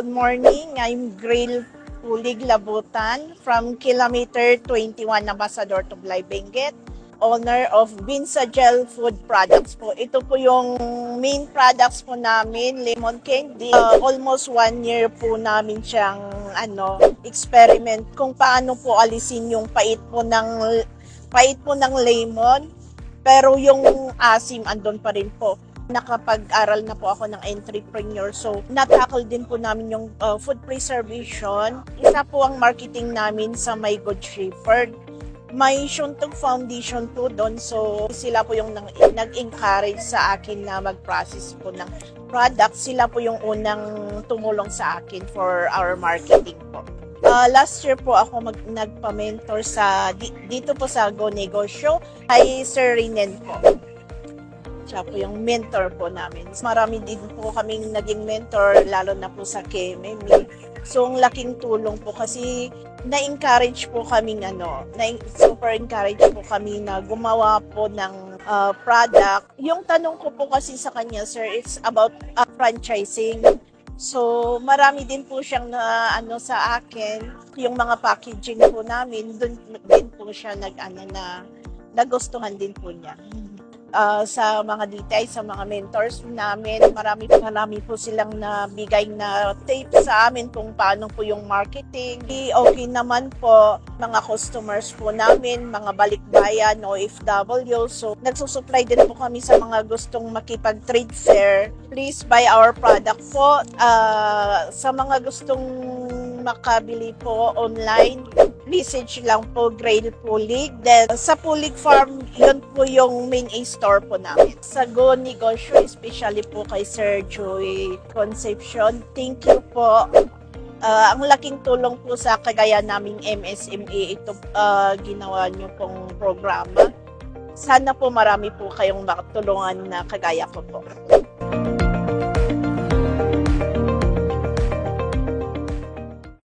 good morning. I'm Grail Pulig Labutan from Kilometer 21 Ambassador to Benguet, owner of Binsa Gel Food Products po. Ito po yung main products po namin, lemon candy. Uh, almost one year po namin siyang ano, experiment kung paano po alisin yung pait po ng pait po ng lemon pero yung asim andon pa rin po nakapag-aral na po ako ng entrepreneur. So, natakal din po namin yung uh, food preservation. Isa po ang marketing namin sa My Good Shepherd. May Shuntog Foundation po doon. So, sila po yung nag-encourage sa akin na mag-process po ng product. Sila po yung unang tumulong sa akin for our marketing po. Uh, last year po ako mag, nagpa-mentor sa di, dito po sa Go Negosyo kay Sir Rinen po siya po yung mentor po namin. Marami din po kaming naging mentor, lalo na po sa KMME. So, ang laking tulong po kasi na-encourage po kaming ano, na super encourage po kami na gumawa po ng uh, product. Yung tanong ko po kasi sa kanya, sir, it's about uh, franchising. So, marami din po siyang na ano sa akin, yung mga packaging po namin, doon din po siya nag ano na nagustuhan din po niya uh, sa mga details, sa mga mentors namin. Marami marami po silang nabigay na tips sa amin kung paano po yung marketing. Okay naman po mga customers po namin, mga balikbayan, OFW. So, nagsusupply din po kami sa mga gustong makipag-trade fair. Please buy our product po. Uh, sa mga gustong makabili po online, message lang po Grail Pulig. Then sa Pulig Farm, yun po yung main A-store po namin. Sa Go Negosyo, especially po kay Sir Joy Concepcion. Thank you po. Uh, ang laking tulong po sa kagaya naming MSME ito uh, ginawa niyo pong programa. Sana po marami po kayong makatulungan na kagaya ko po.